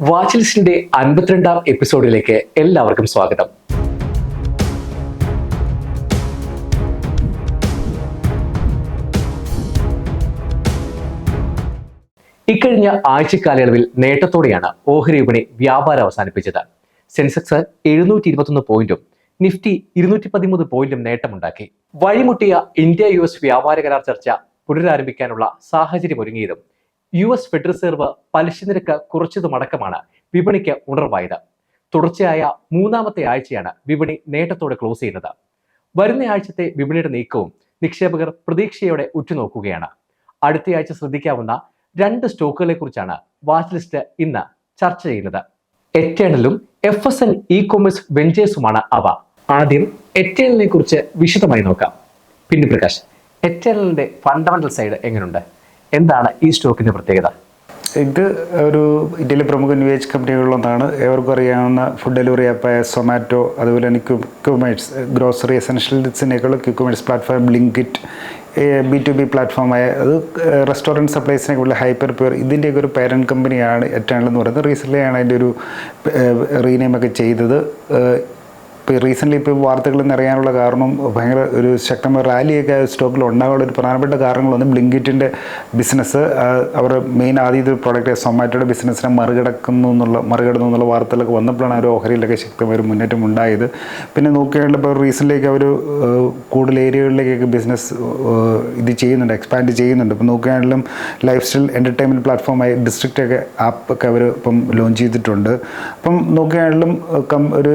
Watch ലിസ്റ്റിന്റെ അൻപത്തിരണ്ടാം എപ്പിസോഡിലേക്ക് എല്ലാവർക്കും സ്വാഗതം. ഇക്കഴിഞ്ഞ ആഴ്ചക്കാലയളവിൽ നേട്ടത്തോടെയാണ് ഓഹരി വിപണി വ്യാപാരം അവസാനിപ്പിച്ചത്. സെൻസെക്സ് എഴുന്നൂറ്റി ഇരുപത്തൊന്ന് പോയിന്റും നിഫ്റ്റി ഇരുന്നൂറ്റി പതിമൂന്ന് പോയിന്റും നേട്ടമുണ്ടാക്കി. വഴിമുട്ടിയ ഇന്ത്യ യു എസ് വ്യാപാര കരാർ ചർച്ച പുനരാരംഭിക്കാനുള്ള സാഹചര്യം ഒരുങ്ങിയതും യു എസ് ഫെഡറൽ റിസർവ് പലിശ നിരക്ക് കുറച്ചതുമടക്കമാണ് വിപണിക്ക് ഉണർവായത്. തുടർച്ചയായ മൂന്നാമത്തെ ആഴ്ചയാണ് വിപണി നേട്ടത്തോടെ ക്ലോസ് ചെയ്യുന്നത്. വരുന്ന ആഴ്ചത്തെ വിപണിയുടെ നീക്കവും നിക്ഷേപകർ പ്രതീക്ഷയോടെ ഉറ്റുനോക്കുകയാണ്. അടുത്തയാഴ്ച ശ്രദ്ധിക്കാവുന്ന രണ്ട് സ്റ്റോക്കുകളെ കുറിച്ചാണ് വാച്ച് ലിസ്റ്റ് ഇന്ന് ചർച്ച ചെയ്യുന്നത്. എറ്റേണലും F S N E commerce വെഞ്ചേഴ്സുമാണ് അവ. ആദ്യം എറ്റേണലിനെ കുറിച്ച് വിശദമായി നോക്കാം. പിന്നെ പ്രകാശ് എറ്റേണലിന്റെ ഫണ്ടമെന്റൽ സൈഡ് എങ്ങനെയുണ്ട് എന്താണ് ഈ സ്റ്റോക്കിന്റെ പ്രത്യേകത? ഇത് ഒരു ഇന്ത്യയിലെ പ്രമുഖ ന്യൂ ഏജ് കമ്പനികളിലൊന്നാണ് ഏവർക്കും അറിയാവുന്ന ഫുഡ് ഡെലിവറി ആപ്പായ സൊമാറ്റോ അതുപോലെ തന്നെ quick commerce grocery എസൻഷ്യൽസിനേക്കുള്ള quick commerce platform Blinkit B to B പ്ലാറ്റ്ഫോമായ അത് റെസ്റ്റോറന്റ് സപ്ലൈസിനെ കൂടുതൽ ഹൈപ്പർ പ്യൂർ ഇതിന്റെയൊക്കെ ഒരു പേരന്റ് കമ്പനിയാണ് എറ്റേണൽ എന്ന് പറയുന്നത്. റീസെന്റ്ലി ആണ് അതിന്റെ ഒരു റീനെയിമൊക്കെ ചെയ്തത്. ഇപ്പോൾ റീസെന്റ്ലി ഇപ്പോൾ വാർത്തകളിൽ നിറയാനുള്ള കാരണം ഭയങ്കര ഒരു ശക്തമായ റാലിയൊക്കെ സ്റ്റോക്കിൽ ഉണ്ടാകാനുള്ള ഒരു പ്രധാനപ്പെട്ട കാരണങ്ങളൊന്ന് ബ്ലിങ്കിറ്റിന്റെ ബിസിനസ് അവർ മെയിൻ ആദ്യത്തെ പ്രോഡക്റ്റ് സൊമാറ്റോയുടെ ബിസിനസ്സിനെ മറികടക്കുന്നു എന്നുള്ള മറികടന്നു എന്നുള്ള വാർത്തകളൊക്കെ വന്നപ്പോഴാണ് അവർ ഓഹരിയിലൊക്കെ ശക്തമായ ഒരു മുന്നേറ്റം ഉണ്ടായത്. പിന്നെ നോക്കുകയാണെങ്കിൽ ഇപ്പോൾ റീസെന്റ്ലേക്ക് അവർ കൂടുതൽ ഏരിയകളിലേക്കൊക്കെ ബിസിനസ് ഇത് ചെയ്യുന്നുണ്ട് എക്സ്പാൻഡ് ചെയ്യുന്നുണ്ട്. ഇപ്പോൾ നോക്കുകയാണെങ്കിലും ലൈഫ് സ്റ്റൈൽ എന്റർടൈൻമെന്റ് പ്ലാറ്റ്ഫോമായ ആപ്പ് ഒക്കെ അവർ ഇപ്പം ലോഞ്ച് ചെയ്തിട്ടുണ്ട്. അപ്പം നോക്കുകയാണെങ്കിലും ഒരു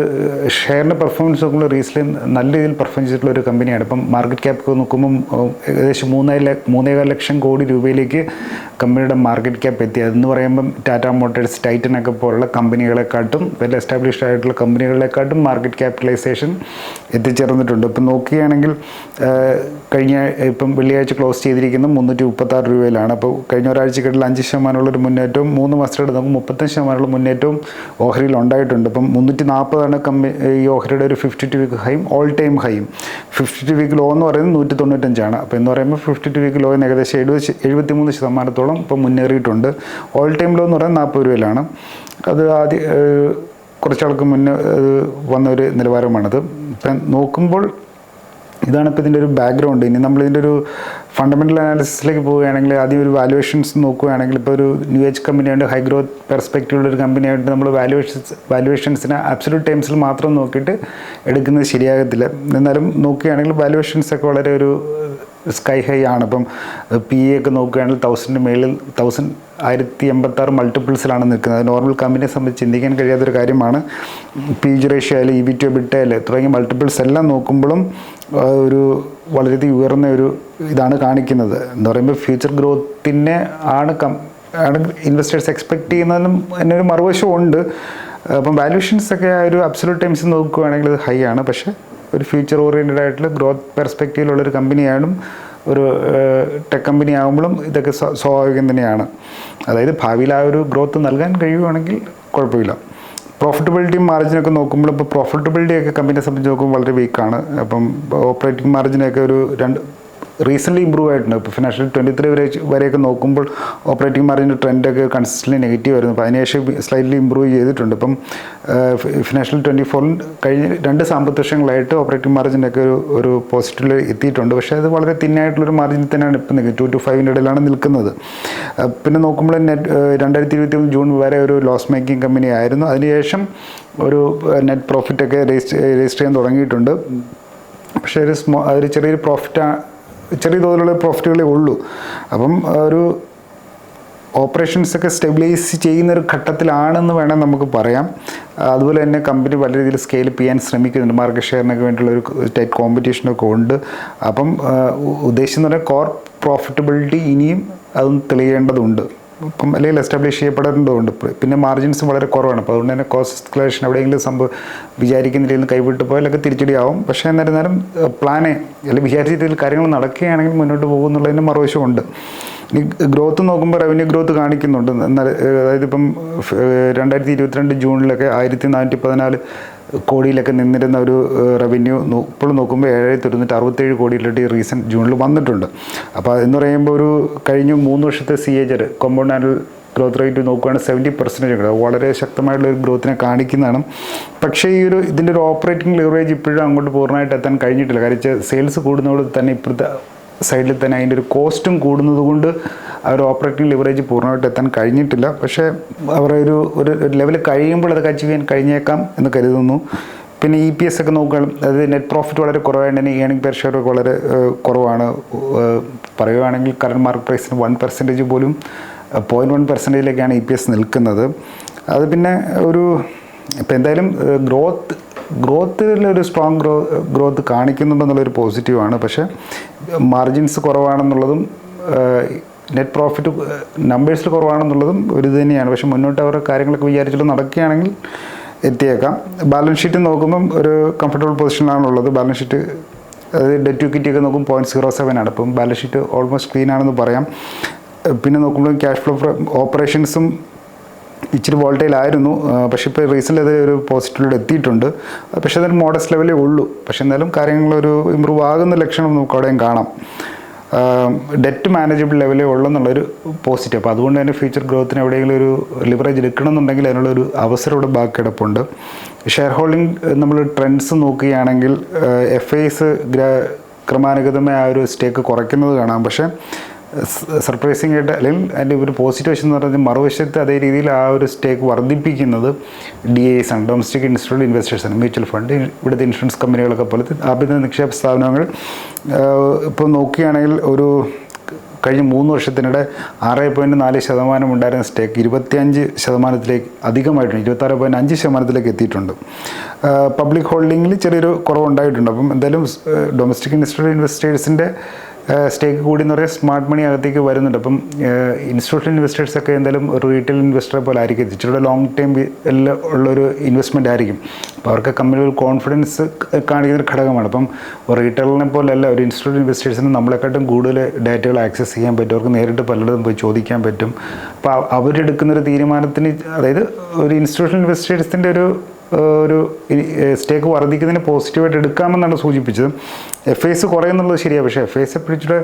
ഷെയറിന്റെ പെർഫോമൻസ് നോക്കുമ്പോൾ റീസെന്റ് നല്ല രീതിയിൽ പെർഫോം ചെയ്തിട്ടുള്ള ഒരു കമ്പനിയാണ് ഇപ്പം മാർക്കറ്റ് ക്യാപ്പ് നോക്കുമ്പം ഏകദേശം മൂന്നര മൂന്നേ മൂന്നേകാൽ ലക്ഷം കോടി രൂപയിലേക്ക് കമ്പനിയുടെ മാർക്കറ്റ് ക്യാപ്പ് എത്തി. അതെന്ന് പറയുമ്പം ടാറ്റ മോട്ടേഴ്സ് ടൈറ്റൻ ഒക്കെ പോലുള്ള കമ്പനികളെക്കാട്ടും വെൽ എസ്റ്റാബ്ലിഷ്ഡ് ആയിട്ടുള്ള കമ്പനികളെക്കാട്ടും മാർക്കറ്റ് ക്യാപിറ്റലൈസേഷൻ എത്തിച്ചേർന്നിട്ടുണ്ട്. ഇപ്പം നോക്കുകയാണെങ്കിൽ കഴിഞ്ഞ ഇപ്പം വെള്ളിയാഴ്ച ക്ലോസ് ചെയ്തിരിക്കുന്ന മുന്നൂറ്റി മുപ്പത്താറ് രൂപയിലാണ്. അപ്പോൾ കഴിഞ്ഞ ഒരാഴ്ചക്കിടയിൽ അഞ്ച് ശതമാനമുള്ള ഒരു മുന്നേറ്റവും മൂന്ന് മാസത്തിനിടെ നമുക്ക് മുപ്പത്തഞ്ച് ശതമാനമുള്ള മുന്നേറ്റവും ഓഹരിയിൽ ഉണ്ടായിട്ടുണ്ട്. ഇപ്പം മുന്നൂറ്റി നാൽപ്പതാണ് കമ്പനി ഈ ഓഹരിയുടെ ഒരു ഫിഫ്റ്റി ടു വീക്ക് ഹൈയും ഓൾ ടൈം ഹൈയും ഫിഫ്റ്റി ടു വീക്ക് ലോ എന്ന് പറയുന്നത് നൂറ്റി തൊണ്ണൂറ്റഞ്ചാണ് അപ്പോൾ എന്ന് പറയുമ്പോൾ ഫിഫ്റ്റി ടു വീക്ക് ലോ ഏകദേശം എഴുപത് എഴുപത്തി മൂന്ന് ശതമാനത്തോളം ഇപ്പോൾ മുന്നേറിയിട്ടുണ്ട്. ഓൾ ടൈം ലോ എന്ന് പറയുന്നത് നാൽപ്പത് രൂപയിലാണ് അത് ആദ്യ കുറച്ചാൾക്ക് മുന്നേ വന്നൊരു നിലവാരമാണത്. ഇപ്പം നോക്കുമ്പോൾ ഇതാണ് ഇപ്പോൾ ഇതിന്റെ ഒരു ബാക്ക്ഗ്രൗണ്ട് ഇനി നമ്മൾ ഇതിന്റെ ഒരു ഫണ്ടമെന്റൽ അനാലിസിസിലേക്ക് പോവുകയാണെങ്കിൽ ആദ്യം ഒരു വാലുവേഷൻസ് നോക്കുകയാണെങ്കിൽ ഇപ്പോൾ ഒരു ന്യൂ ഏജ് കമ്പനിയായിട്ട് ഹൈ ഗ്രോത്ത് പെർസ്പെക്റ്റീവുള്ള ഒരു കമ്പനിയായിട്ട് നമ്മൾ വാലുവേഷൻസ് വാലുവേഷൻസിനെ അബ്സല്യൂട്ട് ടേംസിൽ മാത്രം നോക്കിയിട്ട് എടുക്കുന്നത് ശരിയാകത്തില്ല. എന്നാലും നോക്കുകയാണെങ്കിൽ വാലുവേഷൻസ് ഒക്കെ വളരെ ഒരു സ്കൈ ഹൈ ആണ്. ഇപ്പം പി എ ഒക്കെ നോക്കുകയാണെങ്കിൽ തൗസൻഡിന് മേളിൽ തൗസൻഡ് ആയിരത്തി എൺപത്താറ് മൾട്ടിപ്പിൾസിലാണ് നിൽക്കുന്നത്. നോർമൽ കമ്പനിയെ സംബന്ധിച്ച് ചിന്തിക്കാൻ കഴിയാത്തൊരു കാര്യമാണ്. പി ജി റേഷ്യോ ആയാലും ഇ ബി ടു ബിട്ടയിൽ തുടങ്ങിയ മൾട്ടിപ്പിൾസ് എല്ലാം നോക്കുമ്പോഴും ഒരു വളരെയധികം ഉയർന്ന ഒരു ഇതാണ് കാണിക്കുന്നത്. എന്ന് പറയുമ്പോൾ ഫ്യൂച്ചർ ഗ്രോത്തിനെ ആണ് കം ആണ് ഇൻവെസ്റ്റേഴ്സ് എക്സ്പെക്ട് ചെയ്യുന്നതിനും എന്നൊരു ഒരു മറുവശവും ഉണ്ട്. അപ്പം വാല്യൂഷൻസ് ഒക്കെ ആ ഒരു അബ്സലൂട്ട് ടൈംസ് നോക്കുകയാണെങ്കിൽ ഇത് ഹൈ ആണ്. പക്ഷേ ഒരു ഫ്യൂച്ചർ ഓറിയന്റഡ് ആയിട്ടുള്ള ഗ്രോത്ത് പെർസ്പെക്റ്റീവിലുള്ള ഒരു കമ്പനിയാണ് ഒരു ടെക് കമ്പനി ആകുമ്പോഴും ഇതൊക്കെ സ്വാ- സ്വാഭാവികം തന്നെയാണ്. അതായത് ഭാവിയിൽ ആ ഒരു ഗ്രോത്ത് നൽകാൻ കഴിയുകയാണെങ്കിൽ കുഴപ്പമില്ല. പ്രോഫിറ്റബിലിറ്റിയും മാർജിനൊക്കെ നോക്കുമ്പോൾ ഇപ്പോൾ പ്രോഫിറ്റബിലിറ്റിയൊക്കെ കമ്പനിയെ സംബന്ധിച്ച് നോക്കുമ്പോൾ വളരെ വീക്കാണ് അപ്പം ഓപ്പറേറ്റിംഗ് മാർജിനൊക്കെ ഒരു രണ്ട് റീസെന്റ്ലി ഇമ്പ്രൂവ് ആയിട്ടുണ്ട്. ഇപ്പോൾ ഫിനാൻഷ്യൽ ട്വന്റി ത്രീ വരെ വരെയൊക്കെ നോക്കുമ്പോൾ ഓപ്പറേറ്റിംഗ് മാർജിന്റെ ട്രെൻഡൊക്കെ കൺസിസ്റ്റന്റ് നെഗറ്റീവ് ആയിരുന്നു. അപ്പോൾ അതിനുശേഷം സ്ലൈറ്റ്ലി ഇമ്പ്രൂവ് ചെയ്തിട്ടുണ്ട്. ഇപ്പം ഫിനാൻഷ്യൽ ട്വന്റി ഫോറിൽ കഴിഞ്ഞ രണ്ട് സാമ്പത്തിക വർഷങ്ങളായിട്ട് ഓപ്പറേറ്റിംഗ് മാർജിനൊക്കെ ഒരു ഒരു പോസിറ്റീവിൽ എത്തിയിട്ടുണ്ട്. പക്ഷേ അത് വളരെ തിന്നായിട്ടുള്ളൊരു മാർജിനിൽ തന്നെയാണ് ഇപ്പം നിൽക്കുന്നത്. ടു ടു ഫൈവിന്റെ ഇടയിലാണ് നിൽക്കുന്നത്. പിന്നെ നോക്കുമ്പോൾ നെറ്റ് രണ്ടായിരത്തി ഇരുപത്തി മൂന്ന് ജൂൺ വരെ ഒരു ലോസ് മേക്കിംഗ് കമ്പനി ആയിരുന്നു. അതിനുശേഷം ഒരു നെറ്റ് പ്രോഫിറ്റൊക്കെ രജിസ്റ്റർ രജിസ്റ്റർ ചെയ്യാൻ തുടങ്ങിയിട്ടുണ്ട്. പക്ഷേ ഒരു സ്മോ ഒരു ചെറിയൊരു പ്രോഫിറ്റ് ചെറിയ തോതിലുള്ള പ്രോഫിറ്റുകളേ ഉള്ളൂ. അപ്പം ഒരു ഓപ്പറേഷൻസ് ഒക്കെ സ്റ്റെബിലൈസ് ചെയ്യുന്ന ഒരു ഘട്ടത്തിലാണെന്ന് വേണം നമുക്ക് പറയാം. അതുപോലെ തന്നെ കമ്പനി പല രീതിയിൽ സ്കെയിൽ ചെയ്യാൻ ശ്രമിക്കുന്നുണ്ട്. മാർക്കറ്റ് ഷെയറിനൊക്കെ വേണ്ടിയുള്ള ഒരു ടൈറ്റ് കോമ്പറ്റീഷനൊക്കെ ഉണ്ട്. അപ്പം ഉദ്ദേശിച്ചെന്ന് ഉ- പറഞ്ഞാൽ കോർ പ്രോഫിറ്റബിലിറ്റി ഇനിയും അതും തെളിയേണ്ടതുണ്ട്. അല്ലെങ്കിൽ എസ്റ്റാബ്ലിഷ് ചെയ്യപ്പെടേണ്ടതുണ്ട് പിന്നെ മാർജിൻസ് വളരെ കുറവാണ്. അപ്പോൾ അതുകൊണ്ട് തന്നെ കോസ്റ്റ് എസ്കലേഷൻ എവിടെയെങ്കിലും സംഭവം വിചാരിക്കുന്ന രീതിയിൽ കൈവിട്ട് പോയാലൊക്കെ തിരിച്ചടിയാവും. പക്ഷേ എന്നിരുന്നാലും പ്ലാനെ അല്ലെങ്കിൽ വിചാരിച്ച രീതിയിൽ കാര്യങ്ങൾ നടക്കുകയാണെങ്കിൽ മുന്നോട്ട് പോകും എന്നുള്ളതിന്റെ മറുവശമുണ്ട്. ഈ ഗ്രോത്ത് നോക്കുമ്പോൾ റവന്യൂ ഗ്രോത്ത് കാണിക്കുന്നുണ്ട്. എന്നാൽ അതായത് ഇപ്പം രണ്ടായിരത്തി ഇരുപത്തിരണ്ട് ജൂണിലൊക്കെ ആയിരത്തി നാനൂറ്റി പതിനാല് കോടിയിലൊക്കെ നിന്നിരുന്ന ഒരു റവന്യൂ ഇപ്പോൾ നോക്കുമ്പോൾ ഏഴായിരത്തി ഒരുന്നൂറ്റി അറുപത്തേഴ് കോടിയിലോട്ട് ഈ റീസെന്റ് ജൂണിൽ വന്നിട്ടുണ്ട്. അപ്പോൾ എന്ന് പറയുമ്പോൾ ഒരു കഴിഞ്ഞ മൂന്ന് വർഷത്തെ CAGR compound annual growth rate നോക്കുകയാണെങ്കിൽ സെവന്റി പെർസെന്റേജ് ഉണ്ട് വളരെ ശക്തമായിട്ടുള്ള ഒരു ഗ്രോത്തിനെ കാണിക്കുന്നതാണ്. പക്ഷേ ഈ ഒരു ഇതിന്റെ ഒരു ഓപ്പറേറ്റിംഗ് ലിവറേജ് ഇപ്പോഴും അങ്ങോട്ട് പൂർണമായിട്ട് എത്താൻ കഴിഞ്ഞിട്ടില്ല. കാര്യം സെയിൽസ് കൂടുന്നതോട് തന്നെ ഇപ്പോഴത്തെ സൈഡിൽ തന്നെ അതിന്റെ ഒരു കോസ്റ്റും കൂടുന്നത് കൊണ്ട് ആ ഒരു ഓപ്പറേറ്റിംഗ് ലിവറേജ് പൂർണമായിട്ട് എത്താൻ കഴിഞ്ഞിട്ടില്ല. പക്ഷേ അവർ ഒരു ഒരു ലെവൽ കഴിയുമ്പോൾ അത് അച്ചീവ് ചെയ്യാൻ കഴിഞ്ഞേക്കാം എന്ന് കരുതുന്നു. പിന്നെ ഇ പി എസ് ഒക്കെ നോക്കുകയാണെങ്കിൽ അതായത് നെറ്റ് പ്രോഫിറ്റ് വളരെ കുറവായതുകൊണ്ട് തന്നെ ഏണിംഗ് പെർ ഷെയർ വളരെ കുറവാണ്. പറയുകയാണെങ്കിൽ കറണ്ട് മാർക്ക് പ്രൈസിന് വൺ പെർസെന്റേജ് പോലും പോയിന്റ് വൺ പെർസെന്റേജിലേക്കാണ് ഇ പി എസ് നിൽക്കുന്നത്. അത് പിന്നെ ഒരു ഇപ്പം എന്തായാലും ഗ്രോത്ത് ഗ്രോത്തിൽ ഒരു സ്ട്രോങ് ഗ്രോ ഗ്രോത്ത് കാണിക്കുന്നുണ്ടെന്നുള്ളൊരു പോസിറ്റീവാണ് പക്ഷേ മാർജിൻസ് കുറവാണെന്നുള്ളതും നെറ്റ് പ്രോഫിറ്റ് നമ്പേഴ്സിൽ കുറവാണെന്നുള്ളതും ഒരു ഇത് തന്നെയാണ്. പക്ഷെ മുന്നോട്ട് അവർ കാര്യങ്ങളൊക്കെ വിചാരിച്ചിട്ട് നടക്കുകയാണെങ്കിൽ എത്തിയേക്കാം. ബാലൻസ് ഷീറ്റ് നോക്കുമ്പം ഒരു കംഫർട്ടബിൾ പൊസിഷനിലാണുള്ളത് ബാലൻസ് ഷീറ്റ് അതായത് ഡെറ്റ് ഇക്വിറ്റി ഒക്കെ നോക്കുമ്പോൾ പോയിന്റ് സീറോ സെവൻ ആണ്. അപ്പം ബാലൻസ് ഷീറ്റ് ഓൾമോസ്റ്റ് ക്ലീൻ ആണെന്ന് പറയാം. പിന്നെ നോക്കുമ്പോൾ ക്യാഷ് ഫ്ലോ ഓപ്പറേഷൻസും ഇച്ചിരി വോൾട്ടേലായിരുന്നു പക്ഷെ ഇപ്പോൾ റീസെന്റ് അത് ഒരു പോസിറ്റീവിലൂടെ എത്തിയിട്ടുണ്ട്. പക്ഷേ അതൊരു മോഡസ്റ്റ് ലെവലേ ഉള്ളൂ. പക്ഷേ എന്നാലും കാര്യങ്ങളൊരു ഇമ്പ്രൂവ് ആകുന്ന ലക്ഷണം നമുക്ക് അവിടെയും കാണാം. ഡെറ്റ് മാനേജബിൾ ലെവലേ ഉള്ളെന്നുള്ളൊരു പോസിറ്റീവ് അപ്പോൾ അതുകൊണ്ട് തന്നെ ഫ്യൂച്ചർ ഗ്രോത്തിന് എവിടെയെങ്കിലും ഒരു ലിവറേജ് എടുക്കണമെന്നുണ്ടെങ്കിൽ അതിനുള്ളൊരു അവസരം ഇവിടെ ബാക്കി കിടപ്പുണ്ട് ഷെയർ ഹോൾഡിംഗ് നമ്മൾ ട്രെൻഡ്സ് നോക്കുകയാണെങ്കിൽ എഫ് ഐസ് ക്രമാനുഗതമായ ആ ഒരു സ്റ്റേക്ക് കുറയ്ക്കുന്നത് കാണാം. പക്ഷേ സർപ്രൈസിംഗ് ആയിട്ട് അല്ലെങ്കിൽ അതിന്റെ ഒരു പോസിറ്റീവ് വശം എന്ന് പറഞ്ഞാൽ മറുവശത്ത് അതേ രീതിയിൽ ആ ഒരു സ്റ്റേക്ക് വർദ്ധിപ്പിക്കുന്നത് ഡി എസ് ആണ്. ഡൊമസ്റ്റിക് ഇൻസ്റ്റിറ്റ്യൂട്ട് ഇൻവെസ്റ്റേഴ്സ് ആണ്. മ്യൂച്വൽ ഫണ്ട് ഇവിടുത്തെ ഇൻഷുറൻസ് കമ്പനികളൊക്കെ പോലത്തെ ആഭ്യന്തര നിക്ഷേപ സ്ഥാപനങ്ങൾ ഇപ്പോൾ നോക്കുകയാണെങ്കിൽ ഒരു കഴിഞ്ഞ മൂന്ന് വർഷത്തിനിടെ ആറ് പോയിന്റ് നാല് ശതമാനം ഉണ്ടായിരുന്ന സ്റ്റേക്ക് ഇരുപത്തിയഞ്ച് ശതമാനത്തിലേക്ക് അധികമായിട്ടുണ്ട്. ഇരുപത്താറ് പോയിന്റ് അഞ്ച് ശതമാനത്തിലേക്ക് എത്തിയിട്ടുണ്ട്. പബ്ലിക് ഹോൾഡിങ്ങിൽ ചെറിയൊരു കുറവുണ്ടായിട്ടുണ്ട്. അപ്പം എന്തായാലും ഡൊമസ്റ്റിക് ഇൻസ്റ്റിറ്റ്യൂട്ട് ഇൻവെസ്റ്റേഴ്സിന്റെ സ്റ്റേക്ക് കൂടി എന്ന് പറയുന്നത് സ്മാർട്ട് മണി അകത്തേക്ക് വരുന്നുണ്ട്. അപ്പം ഇൻസ്റ്റിറ്റ്യൂഷണൽ ഇൻവെസ്റ്റേഴ്സ് ഒക്കെ എന്തായാലും ഒരു റീറ്റെയിൽ ഇൻവെസ്റ്ററെ പോലെ ആയിരിക്കും. ഇച്ചിരി ലോങ് ടൈം എല്ലാം ഉള്ളൊരു ഇൻവെസ്റ്റ്മെന്റ് ആയിരിക്കും. അപ്പോൾ അവർക്ക് കമ്പനികൾ കോൺഫിഡൻസ് കാണിക്കുന്ന ഒരു ഘടകമാണ്. അപ്പം റീറ്റെയിലിനെ പോലെയല്ല ഒരു ഇൻസ്റ്റിറ്റ്യൂഷൻ ഇൻവെസ്റ്റേഴ്സിന് നമ്മളെക്കാട്ടും കൂടുതൽ ഡാറ്റകൾ ആക്സസ് ചെയ്യാൻ പറ്റും. അവർക്ക് നേരിട്ട് പലയിടത്തും പോയി ചോദിക്കാൻ പറ്റും. അപ്പോൾ അവ- അവരെടുക്കുന്നൊരു തീരുമാനത്തിന് അതായത് ഒരു ഇൻസ്റ്റിറ്റ്യൂഷണൽ ഇൻവെസ്റ്റേഴ്സിന്റെ ഒരു ഒരു സ്റ്റേക്ക് വർദ്ധിക്കുന്നതിന് പോസിറ്റീവായിട്ട് എടുക്കാമെന്നാണ് സൂചിപ്പിച്ചത്. എഫ് ഐസ് കുറയുന്നുള്ളത് ശരിയാണ് പക്ഷേ എഫ് ഐസ് പിടിച്ചിട്ട്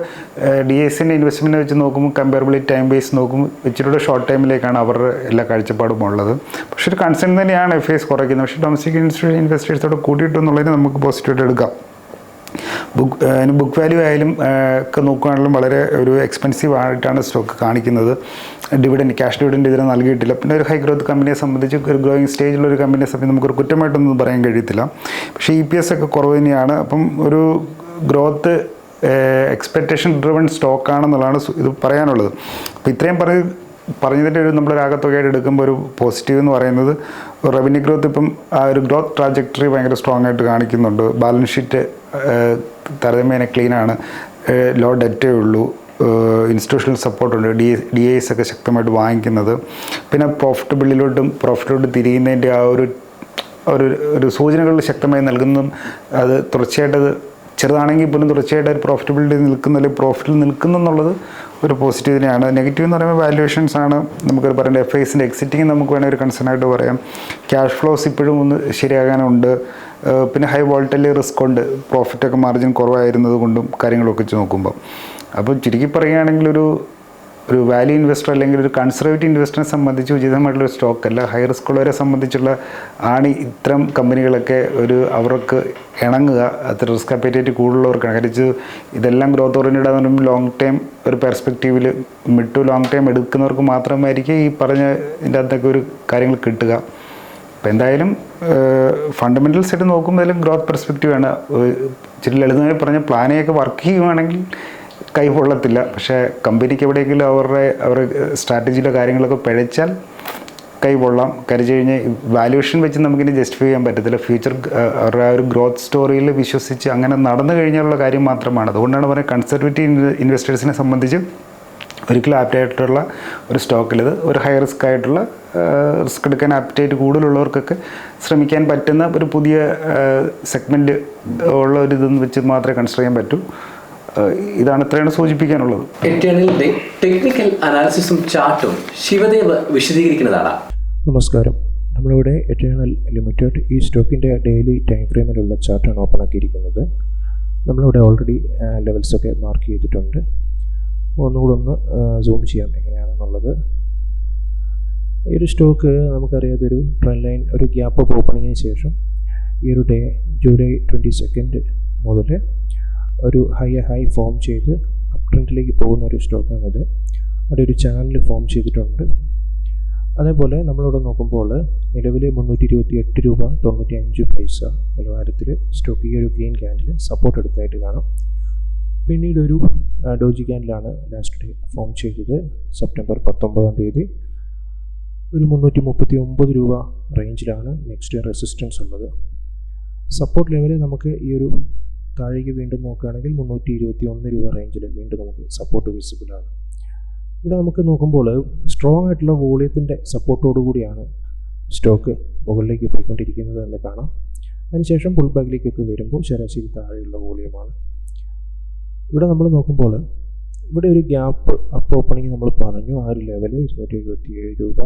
ഡി എസിന്റെ ഇൻവെസ്റ്റ്മെന്റ് വെച്ച് നോക്കുമ്പോൾ കമ്പയറബിളി ടൈം ബേസ് നോക്കുമ്പോൾ ഇച്ചിരിയുടെ ഷോർട്ട് ടൈമിലേക്കാണ് അവരുടെ എല്ലാ കാഴ്ചപ്പാടും ഉള്ളത്. പക്ഷേ ഒരു കൺസേൺ തന്നെയാണ് എഫ് ഐസ് കുറയ്ക്കുന്നത്. പക്ഷേ ഡൊമസ്റ്റിക് ഇൻസ്റ്റിറ്റ്യൂഷൻ ഇൻവെസ്റ്റേഴ്സോട് കൂട്ടിയിട്ടുള്ളതിന് നമുക്ക് പോസിറ്റീവായിട്ട് എടുക്കാം. ബുക്ക് ബുക്ക് വാല്യൂ ആയാലും ഒക്കെ നോക്കുകയാണെങ്കിലും വളരെ ഒരു എക്സ്പെൻസീവ് ആയിട്ടാണ് സ്റ്റോക്ക് കാണിക്കുന്നത്. ഡിവിഡൻഡ് ക്യാഷ് ഡിവിഡൻഡ് ഇതിന് നൽകിയിട്ടില്ല. പിന്നെ ഒരു ഹൈ ഗ്രോത്ത് കമ്പനിയെ സംബന്ധിച്ച് ഒരു ഗ്രോയിങ് സ്റ്റേജിലുള്ള ഒരു കമ്പനിയെ സംബന്ധിച്ച് നമുക്കൊരു കുറ്റമായിട്ടൊന്നും പറയാൻ കഴിയത്തില്ല. പക്ഷേ ഇ പി എസ് ഒക്കെ കുറവ് തന്നെയാണ്. അപ്പം ഒരു ഗ്രോത്ത് എക്സ്പെക്റ്റേഷൻ ഡ്രിവൺ സ്റ്റോക്ക് ആണെന്നുള്ളതാണ് ഇത് പറയാനുള്ളത്. അപ്പോൾ ഇത്രയും പറഞ്ഞ് പറഞ്ഞതിന്റെ ഒരു നമ്മുടെ രാഗത്തുകയായിട്ട് എടുക്കുമ്പോൾ ഒരു പോസിറ്റീവ് എന്ന് പറയുന്നത് റവന്യൂ ഗ്രോത്ത് ഇപ്പം ആ ഒരു ഗ്രോത്ത് ട്രാജക്ടറി ഭയങ്കര സ്ട്രോങ് ആയിട്ട് കാണിക്കുന്നുണ്ട്. ബാലൻസ് ഷീറ്റ് താരതമ്യേന ക്ലീനാണ് ലോ ഡെറ്റേ ഉള്ളൂ. ഇൻസ്റ്റിറ്റ്യൂഷണൽ സപ്പോർട്ടുണ്ട് ഡി ഡി ഐസ് ഒക്കെ ശക്തമായിട്ട് വാങ്ങിക്കുന്നത്. പിന്നെ പ്രോഫിറ്റബിളിലോട്ടും പ്രോഫിറ്റിലോട്ട് തിരിയുന്നതിന്റെ ആ ഒരു ഒരു ഒരു സൂചനകൾ ശക്തമായി നൽകുന്നതും അത് തുടർച്ചയായിട്ട് അത് ചെറുതാണെങ്കിൽ പോലും തുടർച്ചയായിട്ട് ഒരു പ്രോഫിറ്റബിലിറ്റി നിൽക്കുന്ന അല്ലെങ്കിൽ പ്രോഫിറ്റിൽ നിൽക്കുന്നു എന്നുള്ളത് ഒരു പോസിറ്റീവ് തന്നെയാണ്. നെഗറ്റീവ് എന്ന് പറയുമ്പോൾ വാല്യുവേഷൻസ് ആണ്. നമുക്കൊരു പറയേണ്ടത് എഫ് ഐസിന്റെ എക്സിറ്റിങ് നമുക്ക് വേണമെങ്കിൽ ഒരു കൺസേൺ ആയിട്ട് പറയാം. ക്യാഷ് ഫ്ലോസ് ഇപ്പോഴും ഒന്ന് ശരിയാകാനുണ്ട്. പിന്നെ ഹൈ വോൾട്ടലി റിസ്ക് ഉണ്ട്. പ്രോഫിറ്റൊക്കെ മാർജിൻ കുറവായിരുന്നത് കൊണ്ടും കാര്യങ്ങളൊക്കെ വെച്ച് നോക്കുമ്പോൾ അപ്പോൾ ചുരുക്കി പറയുകയാണെങ്കിൽ ഒരു ഒരു വാല്യൂ ഇൻവെസ്റ്റർ അല്ലെങ്കിൽ ഒരു കൺസർവേറ്റീവ് ഇൻവെസ്റ്ററിനെ സംബന്ധിച്ച് ഉചിതമായിട്ടുള്ള സ്റ്റോക്ക് അല്ല ഹൈ റിസ്ക് ഉള്ളവരെ സംബന്ധിച്ചുള്ള ആണ് ഇത്തരം കമ്പനികളൊക്കെ ഒരു അവർക്ക് ഇണങ്ങുക. അത്ര റിസ്ക് അപ്പറ്റേറ്റ് കൂടുതലുള്ളവർക്കാണ്. കാര്യം ഇതെല്ലാം ഗ്രോത്ത് ഓറിയന്റഡ് എന്ന് പറയുമ്പോൾ ലോങ് ടൈം ഒരു പെർസ്പെക്റ്റീവിൽ മിഡ് ടു ലോങ് ടൈം എടുക്കുന്നവർക്ക് മാത്രമായിരിക്കും ഈ പറഞ്ഞ ഇതിന്റെ അകത്തൊക്കെ ഒരു കാര്യങ്ങൾ കിട്ടുക. അപ്പോൾ എന്തായാലും ഫണ്ടമെന്റൽസ് ആയിട്ട് നോക്കുമ്പോൾ ഗ്രോത്ത് പെർസ്പെക്റ്റീവ് ആണ്. ഏഹ് ഇച്ചിരി ലളിതമായി പറഞ്ഞ പ്ലാനെയൊക്കെ വർക്ക് ചെയ്യുവാണെങ്കിൽ കൈ കൊള്ളത്തില്ല പക്ഷേ കമ്പനിക്ക് എവിടെയെങ്കിലും അവരുടെ അവർ സ്ട്രാറ്റജിയിലെ കാര്യങ്ങളൊക്കെ പിഴച്ചാൽ കൈ കൊള്ളാം കരുതി കഴിഞ്ഞാൽ വാല്യുവേഷൻ വെച്ച് നമുക്കിനി ജസ്റ്റിഫൈ ചെയ്യാൻ പറ്റത്തില്ല. ഫ്യൂച്ചർ അവരുടെ ആ ഒരു ഗ്രോത്ത് സ്റ്റോറിയിൽ വിശ്വസിച്ച് അങ്ങനെ നടന്നു കഴിഞ്ഞാലുള്ള കാര്യം മാത്രമാണ്. അതുകൊണ്ടാണ് പറയുന്നത് കൺസർവേറ്റീവ് ഇൻവെസ്റ്റേഴ്സിനെ സംബന്ധിച്ച് ഒരിക്കലും ആപ്റ്റായിട്ടുള്ള ഒരു സ്റ്റോക്കിൽ ഇത് ഒരു ഹൈ റിസ്ക് ആയിട്ടുള്ള റിസ്ക് എടുക്കാൻ ആപ്റ്റായിട്ട് കൂടുതലുള്ളവർക്കൊക്കെ ശ്രമിക്കാൻ പറ്റുന്ന ഒരു പുതിയ സെഗ്മെന്റ് ഉള്ള ഒരു ഇതെന്ന് വെച്ച് മാത്രമേ കൺസിഡർ ചെയ്യാൻ പറ്റൂ. ഇതാണ് ഇത്രയാണ് സൂചിപ്പിക്കാനുള്ളത്. എറ്റേണലിന്റെ ടെക്നിക്കൽ അനാലിസിസും ചാർട്ടും ശിവദേവ് വിശദീകരിക്കുന്നതാണ്. നമസ്കാരം. നമ്മളിവിടെ എറ്റേണൽ ലിമിറ്റഡ് ഈ സ്റ്റോക്കിന്റെ ഡെയിലി ടൈം ഫ്രെയിമിലുള്ള ചാർട്ടാണ് ഓപ്പൺ ആക്കിയിരിക്കുന്നത് നമ്മളിവിടെ ഓൾറെഡി ലെവൽസൊക്കെ മാർക്ക് ചെയ്തിട്ടുണ്ട്. ഒന്നുകൂടെ ഒന്ന് സൂം ചെയ്യാം എങ്ങനെയാണെന്നുള്ളത്. ഈ ഒരു സ്റ്റോക്ക് നമുക്കറിയാതെ ഒരു ട്രെൻഡ് ലൈൻ ഒരു ഗ്യാപ്പ് ഓപ്പണിങ്ങിന് ശേഷം ഈ ഒരു ഡേ ജൂലൈ ട്വന്റി സെക്കൻഡ് മുതൽ ഒരു ഹൈ ഹൈ ഫോം ചെയ്ത് അപ് ട്രെൻഡിലേക്ക് പോകുന്ന ഒരു സ്റ്റോക്കാണിത് അവിടെ ഒരു ചാനൽ ഫോം ചെയ്തിട്ടുണ്ട്. അതേപോലെ നമ്മളിവിടെ നോക്കുമ്പോൾ നിലവിൽ മുന്നൂറ്റി ഇരുപത്തി എട്ട് രൂപ തൊണ്ണൂറ്റി അഞ്ച് പൈസ നിലവാരത്തിൽ സ്റ്റോക്ക് ഈ ഒരു ഗ്രീൻ ക്യാൻഡിൽ സപ്പോർട്ട് എടുത്തായിട്ട് കാണാം. പിന്നീട് ഒരു ഡോജി ക്യാൻഡിലാണ് ലാസ്റ്റ് ഡേ ഫോം ചെയ്തത്. സെപ്റ്റംബർ പത്തൊമ്പതാം തീയതി. ഒരു മുന്നൂറ്റി മുപ്പത്തി ഒമ്പത് രൂപ റേഞ്ചിലാണ് നെക്സ്റ്റ് റെസിസ്റ്റൻസ് ഉള്ളത്. സപ്പോർട്ട് ലെവലിൽ നമുക്ക് ഈ ഒരു താഴേക്ക് വീണ്ടും നോക്കുകയാണെങ്കിൽ മുന്നൂറ്റി ഇരുപത്തി ഒന്ന് രൂപ റേഞ്ചിൽ വീണ്ടും നമുക്ക് സപ്പോർട്ട് വിസിബിൾ ആണ്. ഇവിടെ നമുക്ക് നോക്കുമ്പോൾ സ്ട്രോങ് ആയിട്ടുള്ള വോളിയത്തിന്റെ സപ്പോർട്ടോടു കൂടിയാണ് സ്റ്റോക്ക് മുകളിലേക്ക് പോയിക്കൊണ്ടിരിക്കുന്നത് എന്ന് കാണാം. അതിനുശേഷം പുൾ ബാക്കിലേക്കൊക്കെ വരുമ്പോൾ ശരാശരി താഴെയുള്ള വോളിയമാണ്. ഇവിടെ നമ്മൾ നോക്കുമ്പോൾ ഇവിടെ ഒരു ഗ്യാപ്പ് അപ്പ് ഓപ്പണിങ് നമ്മൾ പറഞ്ഞു. ആ ഒരു ലെവൽ ഇരുന്നൂറ്റി എഴുപത്തി ഏഴ് രൂപ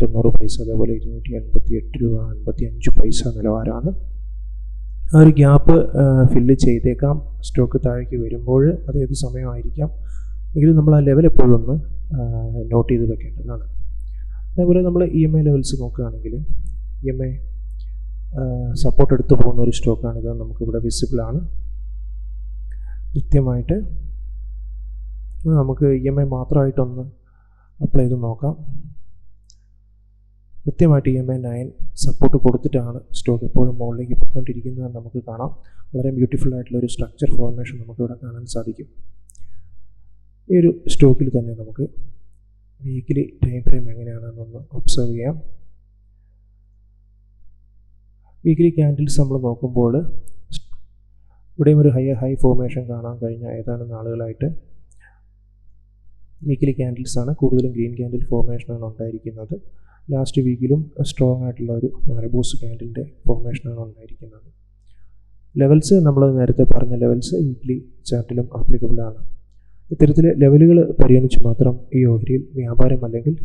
തൊണ്ണൂറ് പൈസ അതേപോലെ ഇരുന്നൂറ്റി എൺപത്തി എട്ട് രൂപ അൻപത്തി അഞ്ച് പൈസ നിലവാരമാണ്. ആ ഒരു ഗ്യാപ്പ് ഫില്ല് ചെയ്തേക്കാം. സ്റ്റോക്ക് താഴേക്ക് വരുമ്പോൾ അത് ഏത് സമയമായിരിക്കാം. എങ്കിലും നമ്മൾ ആ ലെവൽ എപ്പോഴും ഒന്ന് നോട്ട് ചെയ്ത് വെക്കേണ്ടതാണ്. അതേപോലെ നമ്മൾ ഇ എം ഐ ലെവൽസ് നോക്കുകയാണെങ്കിൽ ഇ എം ഐ സപ്പോർട്ട് എടുത്തു പോകുന്ന ഒരു സ്റ്റോക്കാണിത് നമുക്കിവിടെ വിസിബിളാണ് കൃത്യമായിട്ട് നമുക്ക് ഇ എം ഐ മാത്രമായിട്ടൊന്ന് അപ്ലൈ ചെയ്ത് നോക്കാം. കൃത്യമായിട്ട് E M I nine support കൊടുത്തിട്ടാണ് സ്റ്റോക്ക് എപ്പോഴും മുകളിലേക്ക് പോയിക്കൊണ്ടിരിക്കുന്നത് നമുക്ക് കാണാം. വളരെ ബ്യൂട്ടിഫുൾ ആയിട്ടുള്ള ഒരു സ്ട്രക്ചർ ഫോർമേഷൻ നമുക്ക് ഇവിടെ കാണാൻ സാധിക്കും. ഈ ഒരു സ്റ്റോക്കിൽ തന്നെ നമുക്ക് വീക്കിലി ടൈം ഫ്രെയിം എങ്ങനെയാണെന്നൊന്ന് ഒബ്സർവ് ചെയ്യാം. വീക്കിലി ക്യാൻഡിൽസ് നമ്മൾ നോക്കുമ്പോൾ ഇവിടെയും ഒരു ഹയർ ഹൈ ഫോർമേഷൻ കാണാൻ കഴിഞ്ഞ ഏതാനും നാളുകളായിട്ട് വീക്കിലി ആണ്. കൂടുതലും ഗ്രീൻ ക്യാൻഡിൽ ഫോർമേഷനാണ് ഉണ്ടായിരിക്കുന്നത്. ലാസ്റ്റ് വീക്കിലും സ്ട്രോങ് ആയിട്ടുള്ള ഒരു മാരബോസ് ക്യാൻഡിന്റെ ഫോർമേഷനാണ് ഉണ്ടായിരിക്കുന്നത്. ലെവൽസ് നമ്മൾ നേരത്തെ പറഞ്ഞ ലെവൽസ് വീക്ക്ലി ചാർട്ടിലും ആപ്ലിക്കബിൾ ആണ്. ഇത്തരത്തിൽ ലെവലുകൾ പരിഗണിച്ച് മാത്രം ഈ ഓഹരിയിൽ വ്യാപാരം അല്ലെങ്കിൽ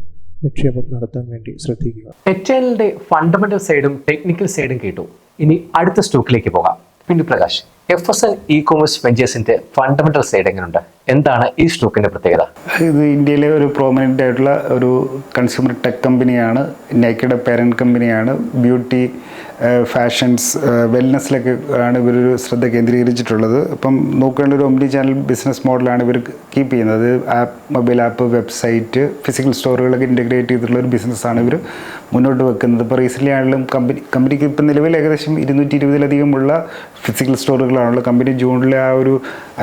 നിക്ഷേപം നടത്താൻ വേണ്ടി ശ്രദ്ധിക്കുക. എറ്റേണലിന്റെ ഫണ്ടമെന്റൽ സൈഡും ടെക്നിക്കൽ സൈഡും കേട്ടു. ഇനി അടുത്ത സ്റ്റോക്കിലേക്ക് പോകാം. പിന്നെ Prakash. F S N E commerce വെഞ്ചേഴ്സിന്റെ fundamental side എങ്ങനെയുണ്ട് എന്താണ് ഈ സ്റ്റോക്കിന്റെ പ്രത്യേകത? ഇത് ഇന്ത്യയിലെ ഒരു പ്രോമിനന്റ് ആയിട്ടുള്ള ഒരു കൺസ്യൂമർ ടെക് കമ്പനിയാണ് നൈക്കയുടെ പേരന്റ് കമ്പനിയാണ് ബ്യൂട്ടി ഫാഷൻസ് വെൽനെസ്സിലൊക്കെ ആണ് ഇവരൊരു ശ്രദ്ധ കേന്ദ്രീകരിച്ചിട്ടുള്ളത്. അപ്പം നോക്കേണ്ട ഒരു ഒംലി ചാനൽ ബിസിനസ് മോഡലാണ് ഇവർ കീപ്പ് ചെയ്യുന്നത്. App mobile app website physical സ്റ്റോറുകളൊക്കെ integrate ചെയ്തിട്ടുള്ള ഒരു ബിസിനസ്സാണ് ഇവർ മുന്നോട്ട് വെക്കുന്നത്. ഇപ്പോൾ റീസെന്റ് ആണെങ്കിലും കമ്പനി കമ്പനിക്ക് ഇപ്പം നിലവിൽ ഏകദേശം ഇരുന്നൂറ്റി ഇരുപതിലധികമുള്ള ഫിസിക്കൽ സ്റ്റോറുകളാണുള്ളത് കമ്പനി ജൂണിലെ ആ ഒരു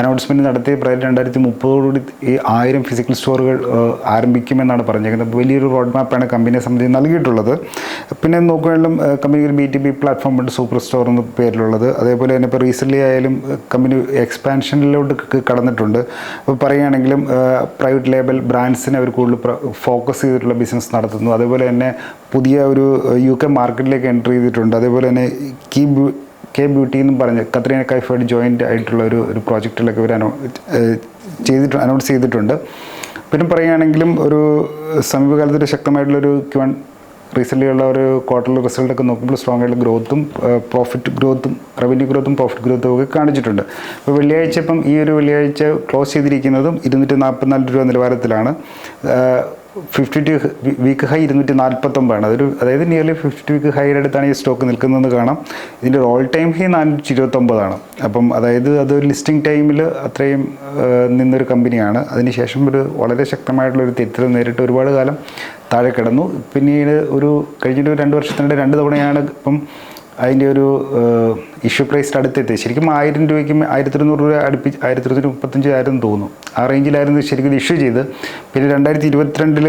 അനൗൺസ്മെന്റ് നടത്തി പ്രായം രണ്ടായിരത്തി മുപ്പതോടുകൂടി ഈ ആയിരം ഫിസിക്കൽ സ്റ്റോറുകൾ ആരംഭിക്കുമെന്നാണ് പറഞ്ഞേക്കുന്നത് വലിയൊരു റോഡ് മാപ്പാണ് കമ്പനിയെ സംബന്ധിച്ച് നൽകിയിട്ടുള്ളത്. പിന്നെ നോക്കുകയാണെങ്കിലും കമ്പനി ഒരു ബി ടി ബി പ്ലാറ്റ്ഫോം ഉണ്ട് സൂപ്പർ സ്റ്റോർ എന്ന പേരിലുള്ളത്. അതേപോലെ തന്നെ ഇപ്പോൾ റീസെന്റ്ലി ആയാലും കമ്പനി എക്സ്പാൻഷനിലോട്ട് കടന്നിട്ടുണ്ട്. അപ്പോൾ പറയുകയാണെങ്കിലും പ്രൈവറ്റ് ലേബൽ ബ്രാൻഡ്സിനെ അവർ കൂടുതൽ ഫോക്കസ് ചെയ്തിട്ടുള്ള ബിസിനസ് നടത്തുന്നു. അതേപോലെ തന്നെ പുതിയ ഒരു യു കെ മാർക്കറ്റിലേക്ക് എൻട്രി ചെയ്തിട്ടുണ്ട്. അതേപോലെ തന്നെ കീ കെ ബ്യൂട്ടി എന്ന് പറഞ്ഞ് കത്രീന കൈഫായിട്ട് ജോയിന്റ് ആയിട്ടുള്ള ഒരു ഒരു പ്രോജക്റ്റിലൊക്കെ ഇവർ അനൗ ചെയ്തിട്ട് അനൗൺസ് ചെയ്തിട്ടുണ്ട്. പിന്നെ പറയുകയാണെങ്കിലും ഒരു സമീപകാലത്തൊരു ശക്തമായിട്ടുള്ളൊരു ക്വൺ റീസെന്റ്ലി ഉള്ള ഒരു ക്വാർട്ടർലി റിസൾട്ടൊക്കെ നോക്കുമ്പോൾ സ്ട്രോങ് ആയിട്ടുള്ള ഗ്രോത്തും പ്രോഫിറ്റ് ഗ്രോത്തും റവന്യൂ ഗ്രോത്തും പ്രോഫിറ്റ് ഗ്രോത്തും ഒക്കെ കാണിച്ചിട്ടുണ്ട്. അപ്പോൾ വെള്ളിയാഴ്ച ഇപ്പം ഈ ഒരു വെള്ളിയാഴ്ച ക്ലോസ് ചെയ്തിരിക്കുന്നതും ഇരുന്നൂറ്റി നാൽപ്പത്തിനാല് രൂപ നിലവാരത്തിലാണ്. ഫിഫ്റ്റി ടു വീക്ക് ഹൈ ഇരുന്നൂറ്റി നാൽപ്പത്തൊമ്പതാണ് അതൊരു അതായത് നിയർലി ഫിഫ്റ്റി വീക്ക് ഹൈയുടെ അടുത്താണ് ഈ സ്റ്റോക്ക് നിൽക്കുന്നതെന്ന് കാണാം. ഇതിന്റെ ഓൾ ടൈം ഹൈ നാനൂറ്റി ഇരുപത്തൊമ്പതാണ് അപ്പം അതായത് അത് ലിസ്റ്റിംഗ് ടൈമിൽ അത്രയും നിന്നൊരു കമ്പനിയാണ് അതിനുശേഷം ഒരു വളരെ ശക്തമായിട്ടുള്ള ഒരു തെറ്റിൽ നേരിട്ട് ഒരുപാട് കാലം താഴെ കിടന്നു. പിന്നീട് ഒരു കഴിഞ്ഞിട്ട് രണ്ട് വർഷത്തിനിടെ രണ്ട് തവണയാണ് ഇപ്പം അതിന്റെ ഒരു ഇഷ്യൂ പ്രൈസ് അടുത്തെത്തി ശരിക്കും ആയിരം രൂപയ്ക്ക് ആയിരത്തി ഇരുന്നൂറ് രൂപ അടുപ്പിച്ച് ആയിരത്തി ഇരുന്നൂറ്റി മുപ്പത്തഞ്ച് ആയിരം തോന്നുന്നു. ആ റേഞ്ചിലായിരുന്നു ശരിക്കും ഇഷ്യൂ ചെയ്ത് പിന്നെ രണ്ടായിരത്തി ഇരുപത്തിരണ്ടിൽ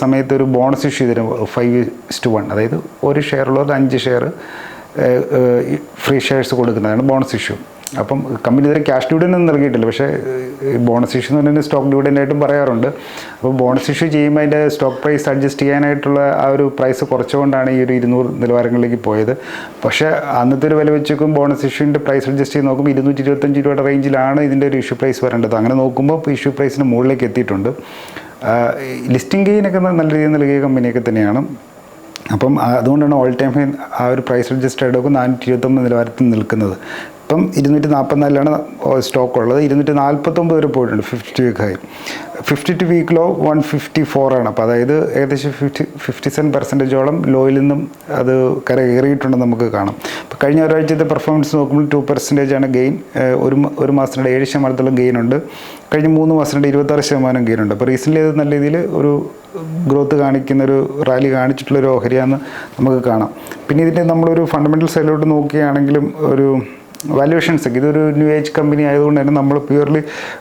സമയത്ത് ഒരു ബോണസ് ഇഷ്യൂ ചെയ്തിരുന്നു ഫൈവ് ടു വൺ അതായത് ഒരു ഷെയർ ഷെയറുള്ളവർക്ക് അഞ്ച് ഷെയർ ഫ്രീ ഷെയർസ് കൊടുക്കുന്നതാണ് ബോണസ് ഇഷ്യൂ അപ്പം കമ്പനി ഇതുവരെ ക്യാഷ് ഡിവിഡൻ ഒന്നും നൽകിയിട്ടില്ല. പക്ഷേ ബോണസ് ഇഷ്യൂ എന്ന് പറഞ്ഞാൽ സ്റ്റോക്ക് ഡിവിഡന്റ് ആയിട്ടും പറയാറുണ്ട്. അപ്പോൾ ബോണസ് ഇഷ്യൂ ചെയ്യുമ്പോൾ അതിന്റെ സ്റ്റോക്ക് പ്രൈസ് അഡ്ജസ്റ്റ് ചെയ്യാനായിട്ടുള്ള ആ ഒരു പ്രൈസ് കുറച്ചുകൊണ്ടാണ് ഈ ഒരു ഇരുന്നൂറ് നിലവാരങ്ങളിലേക്ക് പോയത്. പക്ഷേ അന്നത്തെ ഒരു വില വെച്ചേക്കും ബോണസ് ഇഷ്യൂവിന്റെ പ്രൈസ് അഡ്ജസ്റ്റ് ചെയ്ത് നോക്കുമ്പോൾ ഇരുന്നൂറ്റി ഇരുപത്തഞ്ച് രൂപയുടെ റേഞ്ചിലാണ് ഇതിന്റെ ഒരു ഇഷ്യൂ പ്രൈസ് വരേണ്ടത്. അങ്ങനെ നോക്കുമ്പോൾ ഇഷ്യൂ പ്രൈസിന് മുകളിലേക്ക് എത്തിയിട്ടുണ്ട്. ലിസ്റ്റിംഗ് ഗെയിനൊക്കെ നല്ല രീതിയിൽ നൽകിയ കമ്പനിയൊക്കെ തന്നെയാണ്. അപ്പം അതുകൊണ്ടാണ് ഓൾ ടൈം ഹൈ ആ ഒരു പ്രൈസ് അഡ്ജസ്റ്റഡ് ഒക്കെ നാനൂറ്റി ഇരുപത്തൊമ്പത് നിലവാരത്തിൽ നിൽക്കുന്നത്. ഇപ്പം ഇരുന്നൂറ്റി നാൽപ്പത്തിനാലിലാണ് സ്റ്റോക്ക് ഉള്ളത് ഇരുന്നൂറ്റി നാൽപ്പത്തൊമ്പത് വരെ പോയിട്ടുണ്ട് fifty week high fifty two week low one fifty four ആണ്. അപ്പോൾ അതായത് ഏകദേശം ഫിഫ്റ്റി ഫിഫ്റ്റി സെവൻ പെർസെന്റേജോളം ലോയിൽ നിന്നും അത് കരകയറിയിട്ടുണ്ടെന്ന് നമുക്ക് കാണാം. ഇപ്പോൾ കഴിഞ്ഞ ഒരാഴ്ചത്തെ പെർഫോമൻസ് നോക്കുമ്പോൾ ടു പെർസെന്റേജ് ആണ് ഗെയിൻ ഒരു ഒരു മാസത്തിനിടെ ഏഴ് ശതമാനത്തോളം ഗെയിൻ ഉണ്ട്. കഴിഞ്ഞ മൂന്ന് മാസത്തിനിടെ ഇരുപത്താറ് ശതമാനം ഗെയിൻ ഉണ്ട്. അപ്പോൾ റീസെന്റ്ലി അത് നല്ല രീതിയിൽ ഒരു ഗ്രോത്ത് കാണിക്കുന്ന ഒരു റാലി കാണിച്ചിട്ടുള്ള ഒരു ഓഹരിയാണെന്ന് നമുക്ക് കാണാം. പിന്നെ ഇതിന്റെ നമ്മളൊരു ഫണ്ടമെന്റൽ സൈഡിലോട്ട് നോക്കുകയാണെങ്കിലും ഒരു വാല്യുവേഷൻസ് ഇതൊരു ന്യൂ ഏജ് കമ്പനി ആയതുകൊണ്ട് തന്നെ നമ്മൾ പ്യുവർലി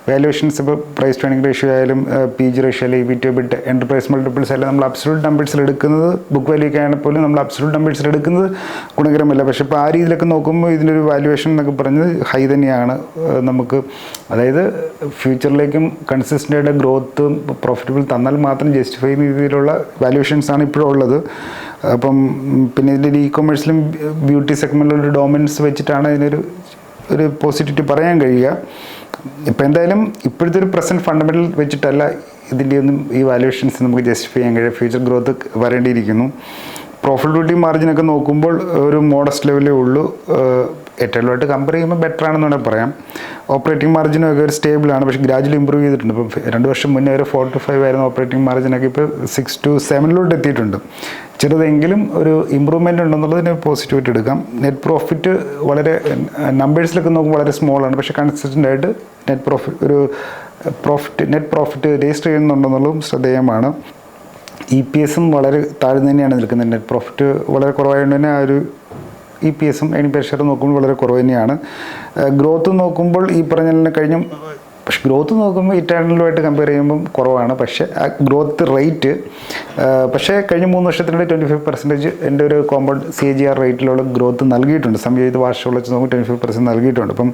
വാല്യുവേഷൻസ് ഇപ്പോൾ പ്രൈസ് ട്രെയിനിങ് റേഷ്യോ ആയാലും പി ജി റേഷ്യോ അല്ലെങ്കിൽ E B bit enterprise multiples ആയാലും നമ്മൾ അബ്സലൂട്ട് നമ്പേഴ്സിൽ എടുക്കുന്നത് ബുക്ക് വാല്യൂ ഒക്കെ ആണെങ്കിൽ പോലും നമ്മൾ അബ്സലൂട്ട് നമ്പേഴ്സിൽ എടുക്കുന്നത് ഗുണകരമല്ല. പക്ഷേ ഇപ്പോൾ ആ രീതിയിലൊക്കെ നോക്കുമ്പോൾ ഇതിനൊരു വാല്യുവേഷൻ എന്നൊക്കെ പറഞ്ഞത് ഹൈ തന്നെയാണ്. നമുക്ക് അതായത് ഫ്യൂച്ചറിലേക്കും കൺസിസ്റ്റന്റ് ആയിട്ട് ഗ്രോത്ത് പ്രോഫിറ്റബിൾ തന്നാൽ മാത്രം ജസ്റ്റിഫൈ ചെയ്യുന്ന രീതിയിലുള്ള വാല്യുവേഷൻസാണ് ആണ് ഇപ്പോഴും ഉള്ളത്. അപ്പം പിന്നെ ഇതിന്റെ ഇ കൊമേഴ്സിലും ബ്യൂട്ടി സെഗ്മെന്റിലുള്ള ഡോമിനൻസ് വെച്ചിട്ടാണ് ഇതിനൊരു ഒരു പോസിറ്റിവിറ്റി പറയാൻ കഴിയുക. ഇപ്പം എന്തായാലും ഇപ്പോഴത്തെ ഒരു പ്രസന്റ് ഫണ്ടമെന്റൽ വെച്ചിട്ടല്ല ഇതിന്റെ ഒന്നും ഈ വാല്യുവേഷൻസ് നമുക്ക് ജസ്റ്റിഫൈ ചെയ്യാൻ കഴിയുക. ഫ്യൂച്ചർ ഗ്രോത്ത് വരേണ്ടിയിരിക്കുന്നു. പ്രോഫിറ്റബിലിറ്റി മാർജിനൊക്കെ നോക്കുമ്പോൾ ഒരു മോഡസ്റ്റ് ലെവലേ ഉള്ളൂ. ഏറ്റവുമായിട്ട് കമ്പയർ ചെയ്യുമ്പോൾ ബെറ്റർ ആണെന്ന് വേണമെങ്കിൽ പറയാം. ഓപ്പറേറ്റിംഗ് മാർജിനും ഒക്കെ ഒരു സ്റ്റേബിളാണ് പക്ഷേ ഗ്രാജുവലി ഇമ്പ്രൂവ് ചെയ്തിട്ടുണ്ട്. ഇപ്പം രണ്ട് വർഷം മുന്നേ ഒരു ഫോർ ടു ഫൈവ് ആയിരുന്നു ഓപ്പറേറ്റിംഗ് മാർജിനൊക്കെ ഇപ്പോൾ സിക്സ് ടു സെവനിലോട്ട് എത്തിയിട്ടുണ്ട്. ചെറുതെങ്കിലും ഒരു ഇമ്പ്രൂവ്മെന്റ് ഉണ്ടെന്നുള്ളതിന് പോസിറ്റീവായിട്ട് എടുക്കാം. നെറ്റ് പ്രോഫിറ്റ് വളരെ നമ്പേഴ്സിലൊക്കെ നോക്കുമ്പോൾ വളരെ സ്മോൾ ആണ്. പക്ഷേ കൺസിസ്റ്റന്റ് ആയിട്ട് നെറ്റ് പ്രോഫിറ്റ് ഒരു പ്രോഫിറ്റ് നെറ്റ് പ്രോഫിറ്റ് രജിസ്റ്റർ ചെയ്യുന്നുണ്ടെന്നുള്ളതും ശ്രദ്ധേയമാണ്. ഇ പി എസും വളരെ താഴ്ന്നു തന്നെയാണ് നിൽക്കുന്നത്. നെറ്റ് പ്രോഫിറ്റ് വളരെ കുറവായതുകൊണ്ട് തന്നെ ആ ഒരു ഇ പി എസും എനി പെർ നോക്കുമ്പോൾ വളരെ കുറവ് തന്നെയാണ്. ഗ്രോത്ത് നോക്കുമ്പോൾ ഈ പറഞ്ഞ കഴിഞ്ഞും പക്ഷെ ഗ്രോത്ത് നോക്കുമ്പോൾ ഇറ്റേണലുമായിട്ട് കമ്പയർ ചെയ്യുമ്പം കുറവാണ്. പക്ഷേ ആ ഗ്രോത്ത് റേറ്റ് പക്ഷേ കഴിഞ്ഞ മൂന്ന് വർഷത്തിനിടെ ട്വന്റി ഫൈവ് പെർസെന്റേജ് എന്റെ ഒരു compound C A G R റേറ്റിലുള്ള growth നൽകിയിട്ടുണ്ട്. സംയോജിത വാർഷികം വെച്ച് നോക്കുമ്പോൾ ട്വന്റി ഫൈവ് പെർസെന്റ് നൽകിയിട്ടുണ്ട്. ഇപ്പം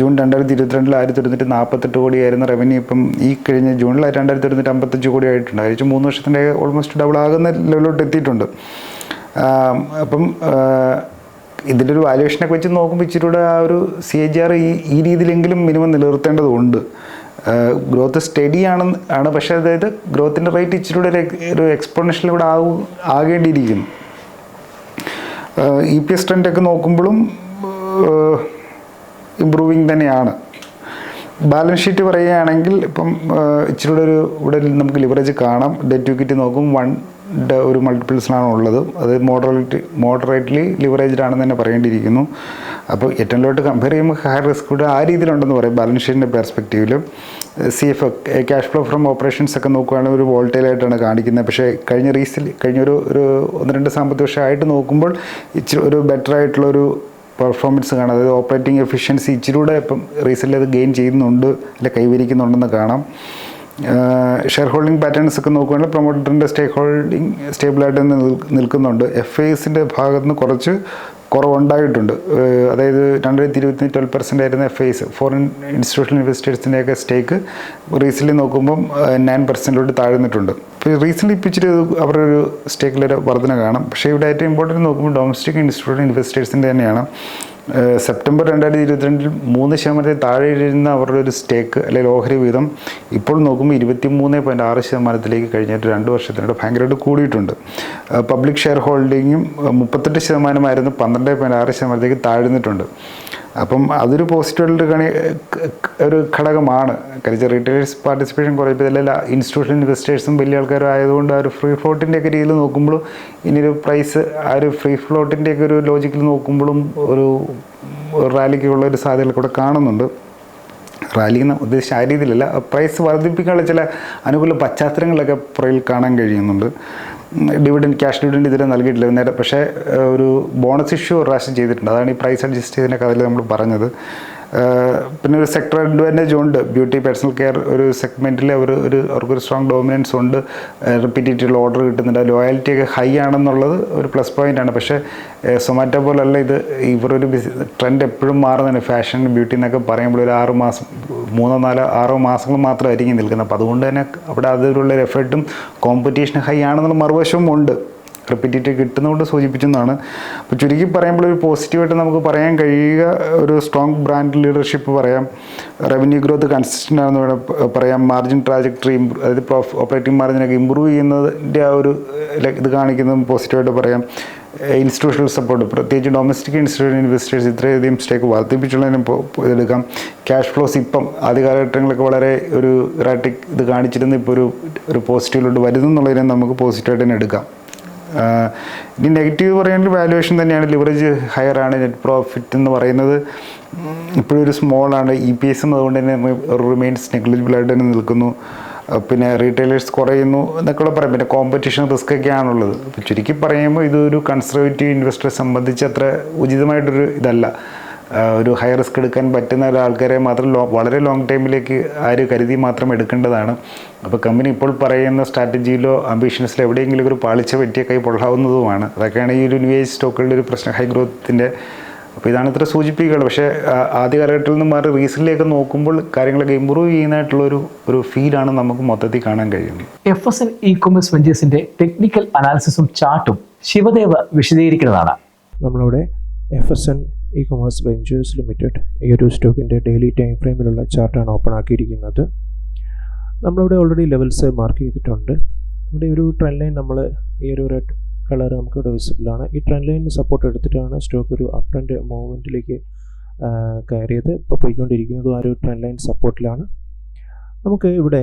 ജൂൺ രണ്ടായിരത്തി ഇരുപത്തിരണ്ടിൽ ആയിരത്തി ഒരുന്നൂറ്റി നാൽപ്പത്തെട്ട് കോടിയായിരുന്ന റവന്യൂ ഇപ്പം ഈ കഴിഞ്ഞ ജൂണിൽ രണ്ടായിരത്തി ഒരുന്നൂറ്റി അമ്പത്തഞ്ച് കോടി ആയിട്ടുണ്ട്. അതായത് മൂന്ന് വർഷത്തിന്റെ ഓൾമോസ്റ്റ് ഡബിൾ ആകുന്ന ലെവലിലോട്ട് എത്തിയിട്ടുണ്ട്. അപ്പം ഇതിന്റെ ഒരു വാല്യുവേഷനെ വെച്ച് നോക്കുമ്പോൾ ഇച്ചിരി കൂടെ ആ ഒരു സി എ ജി ആർ ഈ ഈ രീതിയിലെങ്കിലും മിനിമം നിലനിർത്തേണ്ടതുണ്ട്. ഗ്രോത്ത് സ്റ്റഡി ആണ് ആണ്. പക്ഷേ അതായത് ഗ്രോത്തിന്റെ റേറ്റ് ഇച്ചിരി കൂടെ ഒരു എക്- ഒരു എക്സ്പോണൻഷ്യൽ കൂടെ ആവും ആകേണ്ടിയിരിക്കുന്നു. ഇ പി എസ് ട്രെൻഡൊക്കെ നോക്കുമ്പോഴും ഇമ്പ്രൂവിങ് തന്നെയാണ്. ബാലൻസ് ഷീറ്റ് പറയുകയാണെങ്കിൽ ഇപ്പം ആഹ്, ഇച്ചിരി കൂടെ ഒരു ഇവിടെ നമുക്ക് ലിവറേജ് കാണാം. ഡെറ്റ് ഇക്വിറ്റി നോക്കും വൺ ഒരു മൾട്ടിപ്പിൾസിലാണ് ഉള്ളത് അത് മോഡറേറ്റ് മോഡറേറ്റ്ലി ലിവറേജ്ഡ് ആണെന്ന് തന്നെ പറയേണ്ടിയിരിക്കുന്നു. അപ്പോൾ ഏറ്റവും ലോട്ട് കമ്പയർ ചെയ്യുമ്പോൾ ഹയർ റിസ്ക് കൂടെ ആ രീതിയിലുണ്ടെന്ന് പറയും ബാലൻസ് ഷീറ്റിന്റെ പെർസ്പെക്റ്റീവിലും C F cash flow from operations ഒക്കെ നോക്കുകയാണെങ്കിൽ ഒരു വോൾട്ടേലായിട്ടാണ് കാണിക്കുന്നത്. പക്ഷേ കഴിഞ്ഞ റീസിൽ കഴിഞ്ഞ ഒരു ഒരു ഒന്ന് രണ്ട് സാമ്പത്തിക വർഷമായിട്ട് നോക്കുമ്പോൾ ഇച്ചിരി ഒരു ബെറ്റർ ആയിട്ടുള്ളൊരു പെർഫോമൻസ് കാണാം. അതായത് ഓപ്പറേറ്റിംഗ് എഫിഷ്യൻസി ഇച്ചിരി കൂടെ ഇപ്പം റീസെന്റ് അത് ഗെയിൻ ചെയ്യുന്നുണ്ട് അല്ലെ കൈവരിക്കുന്നുണ്ടെന്ന് കാണാം. ഷെയർ ഹോൾഡിംഗ് പാറ്റേൺസ് ഒക്കെ നോക്കുകയാണെങ്കിൽ പ്രൊമോട്ടറിന്റെ സ്റ്റേക്ക് ഹോൾഡിംഗ് സ്റ്റേബിളായിട്ട് തന്നെ നിൽ- നിൽക്കുന്നുണ്ട്. എഫ് ഐസിന്റെ ഭാഗത്ത് നിന്ന് കുറച്ച് കുറവുണ്ടായിട്ടുണ്ട്. അതായത് രണ്ടായിരത്തി ഇരുപത്തി ട്വൽവ് പെർസെന്റ് ആയിരുന്ന എഫ് ഐസ് ഫോറിൻ ഇൻസ്റ്റിറ്റ്യൂഷണൽ ഇൻവെസ്റ്റേഴ്സിന്റെയൊക്കെ സ്റ്റേക്ക് റീസെന്റ്ലി നോക്കുമ്പം നയൻ പെർസെന്റിലോട്ട് താഴ്ന്നിട്ടുണ്ട് ഇപ്പോൾ റീസെന്റ്ലി ഇപ്പോൾ അവരുടെ ഒരു സ്റ്റേക്കിലൊരു വർധന കാണാം. പക്ഷേ ഇവിടെ ഏറ്റവും ഇമ്പോർട്ടന്റ് നോക്കുമ്പോൾ ഡൊമസ്റ്റിക് ഇൻസ്റ്റിറ്റ്യൂഷൻ ഇൻവെസ്റ്റേഴ്സിന്റെ തന്നെയാണ്. സെപ്റ്റംബർ രണ്ടായിരത്തി ഇരുപത്തിരണ്ടിൽ മൂന്ന് ശതമാനത്തിൽ താഴെ ഇരുന്ന അവരുടെ ഒരു സ്റ്റേക്ക് അല്ലെങ്കിൽ ഓഹരി വീതം ഇപ്പോൾ നോക്കുമ്പോൾ ഇരുപത്തി മൂന്ന് പോയിന്റ് ആറ് ശതമാനത്തിലേക്ക് കഴിഞ്ഞിട്ട് രണ്ട് വർഷത്തിനിടെ ഭയങ്കരമായിട്ട് കൂടിയിട്ടുണ്ട്. പബ്ലിക് ഷെയർ ഹോൾഡിങ്ങും മുപ്പത്തെട്ട് ശതമാനമായിരുന്നു പന്ത്രണ്ട് പോയിന്റ് ആറ് ശതമാനത്തേക്ക് താഴ്ന്നിട്ടുണ്ട്. അപ്പം അതൊരു പോസിറ്റീവായിട്ടുള്ള കണി ഒരു ഘടകമാണ്. കാര്യം റീറ്റെയിലേഴ്സ് പാർട്ടിസിപ്പേഷൻ കുറയത്തില്ല ഇൻസ്റ്റിറ്റ്യൂഷണൽ ഇൻവെസ്റ്റേഴ്സും വലിയ ആൾക്കാരും ആയതുകൊണ്ട് ആ ഒരു ഫ്രീ ഫ്ലോട്ടിന്റെ ഒക്കെ രീതിയിൽ നോക്കുമ്പോഴും ഇനിയൊരു പ്രൈസ് ആ ഒരു ഫ്രീ ഫ്ലോട്ടിന്റെ ഒക്കെ ഒരു ലോജിക്കിൽ നോക്കുമ്പോഴും ഒരു റാലിക്കുള്ള ഒരു സാധ്യതകൾ കൂടെ കാണുന്നുണ്ട്. റാലി എന്ന ഉദ്ദേശിച്ച ആ രീതിയിലല്ല. പ്രൈസ് വർദ്ധിപ്പിക്കാനുള്ള ചില അനുകൂല പശ്ചാത്തലങ്ങളൊക്കെ പുറയിൽ കാണാൻ കഴിയുന്നുണ്ട്. ഡിവിഡൻ ക്യാഷ് ഡിവിഡൻ ഇതുവരെ നൽകിയിട്ടില്ല. നേരെ പക്ഷേ ഒരു ബോണസ് ഇഷ്യൂ ഒരു പ്രാവശ്യം ചെയ്തിട്ടുണ്ട്. അതാണ് ഈ പ്രൈസ് അഡ്ജസ്റ്റ് ചെയ്തതിനൊക്കെ അതിൽ നമ്മൾ പറഞ്ഞത്. പിന്നെ ഒരു സെക്ടർ അഡ്വാന്റേജ് ഉണ്ട്. ബ്യൂട്ടി പേഴ്സണൽ കെയർ ഒരു സെഗ്മെന്റിൽ അവർ ഒരു അവർക്കൊരു സ്ട്രോങ് ഡോമിനൻസ് ഉണ്ട്. റിപ്പീറ്റീറ്റുള്ള ഓർഡർ കിട്ടുന്നുണ്ട്. ലോയാലിറ്റി ഒക്കെ ഹൈ ആണെന്നുള്ളത് ഒരു പ്ലസ് പോയിന്റ് ആണ്. പക്ഷേ സൊമാറ്റോ പോലല്ല ഇത്. ഇവരൊരു ട്രെൻഡ് എപ്പോഴും മാറുന്നതാണ് ഫാഷൻ ബ്യൂട്ടി എന്നൊക്കെ പറയുമ്പോൾ ഒരു ആറ് മാസം മൂന്നോ നാലോ ആറോ മാസങ്ങൾ മാത്രമായിരിക്കും നിൽക്കുന്നത്. അപ്പോൾ അതുകൊണ്ട് തന്നെ അവിടെ അതിലുള്ള ഒരു എഫർട്ടും കോമ്പറ്റീഷൻ ഹൈ ആണെന്നുള്ള മറുവശവും ഉണ്ട്. റിപ്പീറ്റീറ്റ് കിട്ടുന്നതുകൊണ്ട് സൂചിപ്പിച്ചെന്നാണ്. അപ്പോൾ ചുരുക്കി പറയുമ്പോൾ ഒരു പോസിറ്റീവായിട്ട് നമുക്ക് പറയാൻ കഴിയുക ഒരു സ്ട്രോങ് ബ്രാൻഡ് ലീഡർഷിപ്പ് പറയാം. റവന്യൂ ഗ്രോത്ത് കൺസിസ്റ്റന്റ് ആണെന്ന് വേണം പറയാം. മാർജിൻ ട്രാജക്ടറി അതായത് ഓപ്പറേറ്റിംഗ് മാർജിനൊക്കെ ഇമ്പ്രൂവ് ചെയ്യുന്നതിന്റെ ആ ഒരു ഇത് കാണിക്കുന്നതും പോസിറ്റീവായിട്ട് പറയാം. ഇൻസ്റ്റിറ്റ്യൂഷണൽ സപ്പോർട്ട് പ്രത്യേകിച്ച് ഡൊമസ്റ്റിക് ഇൻസ്റ്റിറ്റ്യൂഷൻ ഇൻവെസ്റ്റേഴ്സ് ഇത്രയധികം സ്റ്റേക്ക് വർദ്ധിപ്പിച്ചുള്ളതിന് ഇതെടുക്കാം. ക്യാഷ് ഫ്ലോസ് ഇപ്പം ആദ്യ കാലഘട്ടങ്ങളൊക്കെ വളരെ ഒരു ഇറാറ്റിക് ഇത് കാണിച്ചിരുന്ന. ഇപ്പോൾ ഒരു ഒരു പോസിറ്റീവിലോട്ട് വരുന്നു എന്നുള്ളതിനെ നമുക്ക് പോസിറ്റീവായിട്ട് തന്നെ എടുക്കാം. ഇനി നെഗറ്റീവ് പറയുകയാണെങ്കിൽ വാല്യുവേഷൻ തന്നെയാണ്. ലിവറേജ് ഹയർ ആണ്. നെറ്റ് പ്രോഫിറ്റ് എന്ന് പറയുന്നത് ഇപ്പോഴും ഒരു സ്മോൾ ആണ്. ഇ പി എസ് അതുകൊണ്ട് തന്നെ റിമെയിൻസ് നെഗ്ലിജിബിൾ ആയിട്ട് തന്നെ നിൽക്കുന്നു. പിന്നെ റീറ്റെയിലേഴ്സ് കുറയുന്നു എന്നൊക്കെയുള്ള പറയും. പിന്നെ കോമ്പറ്റീഷൻ റിസ്ക് ഒക്കെ ആണുള്ളത്. അപ്പോൾ ചുരുക്കി പറയുമ്പോൾ ഇതൊരു കൺസർവേറ്റീവ് ഇൻവെസ്റ്ററെ സംബന്ധിച്ച് അത്ര ഉചിതമായിട്ടൊരു ഇതല്ല. ഒരു ഹൈ റിസ്ക് എടുക്കാൻ പറ്റുന്ന ഒരാൾക്കാരെ മാത്രം ലോ വളരെ ലോങ് ടൈമിലേക്ക് ആര് കരുതി മാത്രം എടുക്കേണ്ടതാണ്. അപ്പോൾ കമ്പനി ഇപ്പോൾ പറയുന്ന സ്ട്രാറ്റജിയിലോ അംബീഷൻസിലോ എവിടെയെങ്കിലും ഒരു പാളിച്ച പറ്റിയ കൈ പൊള്ളാവുന്നതുമാണ്. അതൊക്കെയാണ് ഈ ഒരു ന്യൂ ഏജ് സ്റ്റോക്കുകളുടെ ഒരു പ്രശ്നം ഹൈ ഗ്രോത്തിന്റെ അപ്പോൾ ഇതാണ് ഇത്ര സൂചിപ്പിക്കുകൾ പക്ഷേ ആദ്യ കാലഘട്ടത്തിൽ നിന്ന് മാറി റീസെന്റിലേക്ക് നോക്കുമ്പോൾ കാര്യങ്ങളൊക്കെ ഇമ്പ്രൂവ് ചെയ്യുന്നതായിട്ടുള്ളൊരു ഒരു ഒരു ഫീലാണ് നമുക്ക് മൊത്തത്തിൽ കാണാൻ കഴിയുന്നത്. F S N E commerce വെഞ്ചേഴ്സിന്റെ technical അനാലിസിസും ചാർട്ടും ശിവദേവ് വിശദീകരിക്കുന്നതാണ്. നമ്മളിവിടെ F S N E commerce ventures limited ഈ ഒരു സ്റ്റോക്കിന്റെ ഡെയിലി ടൈം ഫ്രെയിമിലുള്ള ചാർട്ടാണ് ഓപ്പൺ ആക്കിയിരിക്കുന്നത്. നമ്മളിവിടെ ഓൾറെഡി ലെവൽസ് മാർക്ക് ചെയ്തിട്ടുണ്ട്. ഇവിടെ ഒരു ട്രെൻഡ് ലൈൻ നമ്മൾ ഈ ഒരു റെഡ് കളർ നമുക്കിവിടെ വിസിബിൾ ആണ്. ഈ ട്രെൻഡ് ലൈനിന് സപ്പോർട്ട് എടുത്തിട്ടാണ് സ്റ്റോക്ക് ഒരു അപ്പ് ട്രെൻഡ് മൂവ്മെന്റിലേക്ക് കയറിയത്. ഇപ്പോൾ പോയിക്കൊണ്ടിരിക്കുന്നതും ആ ഒരു ട്രെൻഡ് ലൈൻ സപ്പോർട്ടിലാണ് നമുക്ക് ഇവിടെ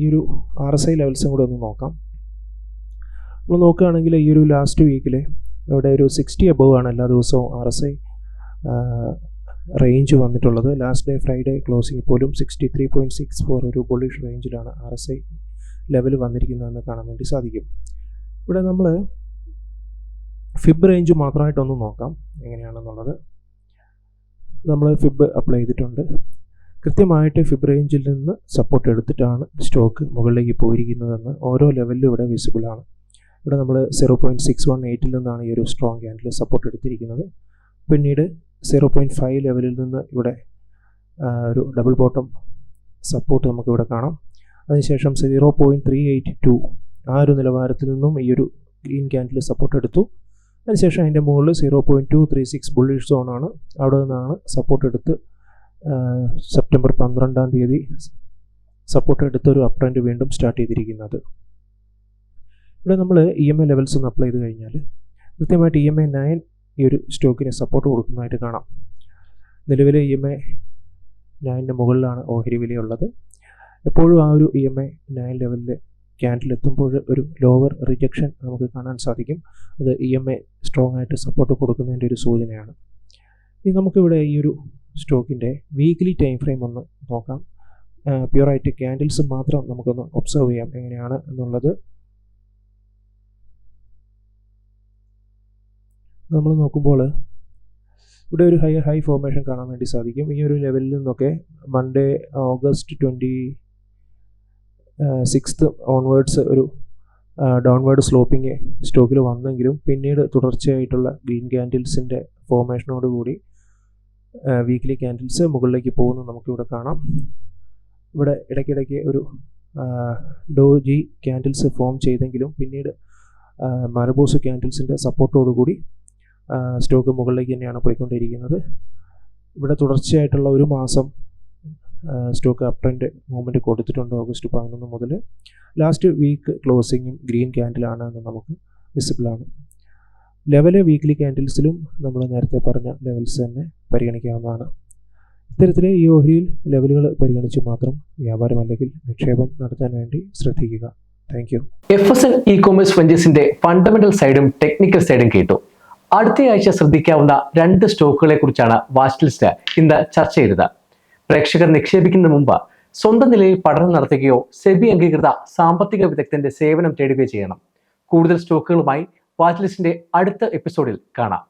ഈ ഒരു ആർ എസ് ഐ ലെവൽസും കൂടെ ഒന്ന് നോക്കാം. നമ്മൾ നോക്കുകയാണെങ്കിൽ ഈ ഒരു ലാസ്റ്റ് വീക്കിൽ ഇവിടെ ഒരു സിക്സ്റ്റി അബവ് ആണ് എല്ലാ ദിവസവും ആർ എസ് ഐ റേഞ്ച് വന്നിട്ടുള്ളത്. ലാസ്റ്റ് ഡേ ഫ്രൈഡേ ക്ലോസിംഗ് പോലും sixty three point six four ഒരു ബുള്ളിഷ് റേഞ്ചിലാണ് ആർ എസ് ഐ ലെവൽ വന്നിരിക്കുന്നതെന്ന് കാണാൻ വേണ്ടി സാധിക്കും. ഇവിടെ നമ്മൾ ഫിബ് റേഞ്ച് മാത്രമായിട്ടൊന്ന് നോക്കാം എങ്ങനെയാണെന്നുള്ളത്. നമ്മൾ ഫിബ് അപ്ലൈ ചെയ്തിട്ടുണ്ട്. കൃത്യമായിട്ട് ഫിബ് റേഞ്ചിൽ നിന്ന് സപ്പോർട്ട് എടുത്തിട്ടാണ് സ്റ്റോക്ക് മുകളിലേക്ക് പോയിരിക്കുന്നതെന്ന് ഓരോ ലെവലിലും ഇവിടെ വിസിബിൾ ആണ്. ഇവിടെ നമ്മൾ സീറോ പോയിന്റ് സിക്സ് വൺ എയ്റ്റിൽ നിന്നാണ് ഈ ഒരു സ്ട്രോങ് ക്യാൻഡിൽ സപ്പോർട്ട് എടുത്തിരിക്കുന്നത്. പിന്നീട് സീറോ പോയിന്റ് ഫൈവ് ലെവലിൽ നിന്ന് ഇവിടെ ഒരു ഡബിൾ ബോട്ടം സപ്പോർട്ട് നമുക്കിവിടെ കാണാം. അതിനുശേഷം zero point three eight two ആ ഒരു നിലവാരത്തിൽ നിന്നും ഈ ഒരു ഗ്രീൻ ക്യാൻഡിൽ സപ്പോർട്ട് എടുത്തു. അതിനുശേഷം അതിന്റെ മുകളിൽ zero point two three six bullish സോണാണ് അവിടെ നിന്നാണ് സപ്പോർട്ട് എടുത്ത് സെപ്റ്റംബർ പന്ത്രണ്ടാം തീയതി സപ്പോർട്ട് എടുത്ത് ഒരു ട്രെൻഡ് വീണ്ടും സ്റ്റാർട്ട് ചെയ്തിരിക്കുന്നത്. ഇവിടെ നമ്മൾ ഇ എം ഐ ലെവൽസ് ഒന്ന് അപ്ലൈ ചെയ്ത് കഴിഞ്ഞാൽ കൃത്യമായിട്ട് ഇ എം ഐ നയൻ ഈ ഒരു സ്റ്റോക്കിന് സപ്പോർട്ട് കൊടുക്കുന്നതായിട്ട് കാണാം. നിലവിലെ ഇ എം ഐ നയന്റെ മുകളിലാണ് ഓഹരി വിലയുള്ളത്. എപ്പോഴും ആ ഒരു ഇ എം ഐ നയൻ ലെവലിൽ ക്യാൻഡിൽ എത്തുമ്പോൾ ഒരു ലോവർ റിജക്ഷൻ നമുക്ക് കാണാൻ സാധിക്കും. അത് ഇ എം ഐ സ്ട്രോങ് ആയിട്ട് സപ്പോർട്ട് കൊടുക്കുന്നതിന്റെ ഒരു സൂചനയാണ്. ഇനി നമുക്കിവിടെ ഈ ഒരു സ്റ്റോക്കിന്റെ വീക്ക്ലി ടൈം ഫ്രെയിം ഒന്ന് നോക്കാം. പ്യുവറായിട്ട് ക്യാൻഡിൽസ് മാത്രം നമുക്കൊന്ന് ഒബ്സർവ് ചെയ്യാം എങ്ങനെയാണ് എന്നുള്ളത്. നമ്മൾ നോക്കുമ്പോൾ ഇവിടെ ഒരു ഹൈ ഹൈ ഫോർമേഷൻ കാണാൻ വേണ്ടി സാധിക്കും. ഈ ഒരു ലെവലിൽ നിന്നൊക്കെ Monday August twenty sixth onwards ഒരു ഡൗൺവേർഡ് സ്ലോപ്പിംഗ് സ്റ്റോക്കിൽ വന്നെങ്കിലും പിന്നീട് തുടർച്ചയായിട്ടുള്ള ഗ്രീൻ ക്യാൻഡിൽസിന്റെ ഫോർമേഷനോട് കൂടി വീക്ക്ലി ക്യാൻഡിൽസ് മുകളിലേക്ക് പോകുന്നു നമുക്കിവിടെ കാണാം. ഇവിടെ ഇടയ്ക്കിടയ്ക്ക് ഒരു ഡോജി ക്യാൻഡിൽസ് ഫോം ചെയ്തെങ്കിലും പിന്നീട് മരബോസ് ക്യാൻഡിൽസിന്റെ സപ്പോർട്ടോടുകൂടി സ്റ്റോക്ക് മുകളിലേക്ക് തന്നെയാണ് പോയിക്കൊണ്ടിരിക്കുന്നത്. ഇവിടെ തുടർച്ചയായിട്ടുള്ള ഒരു മാസം സ്റ്റോക്ക് അപ് ട്രെൻഡ് മൂവ്മെന്റ് കൊടുത്തിട്ടുണ്ട് ഓഗസ്റ്റ് പതിനൊന്ന് മുതൽ. ലാസ്റ്റ് വീക്ക് ക്ലോസിങ്ങും ഗ്രീൻ ക്യാൻഡിലാണ് എന്ന് നമുക്ക് വിസിബിളാണ് ലെവൽ വീക്ക്ലി ക്യാൻഡിൽസിലും നമ്മൾ നേരത്തെ പറഞ്ഞ ലെവൽസ് തന്നെ പരിഗണിക്കാവുന്നതാണ്. ഇത്തരത്തിലെ ഈ ഓഹരിയിൽ ലെവലുകൾ പരിഗണിച്ച് മാത്രം വ്യാപാരം അല്ലെങ്കിൽ നിക്ഷേപം നടത്താൻ വേണ്ടി ശ്രദ്ധിക്കുക. Thank you. F S N E commerce വെഞ്ചേഴ്സിന്റെ fundamental സൈഡും ടെക്നിക്കൽ സൈഡും കേട്ടു. അടുത്തയാഴ്ച ശ്രദ്ധിക്കാവുന്ന രണ്ട് സ്റ്റോക്കുകളെ കുറിച്ചാണ് വാച്ച് ലിസ്റ്റ് ഇന്ന് ചർച്ച ചെയ്തത്. പ്രേക്ഷകർ നിക്ഷേപിക്കുന്നതിന് മുമ്പ് സ്വന്തം നിലയിൽ പഠനം നടത്തുകയോ സെബി അംഗീകൃത സാമ്പത്തിക വിദഗ്ധന്റെ സേവനം തേടുകയോ ചെയ്യണം. കൂടുതൽ സ്റ്റോക്കുകളുമായി വാച്ച് ലിസ്റ്റിന്റെ അടുത്ത എപ്പിസോഡിൽ കാണാം.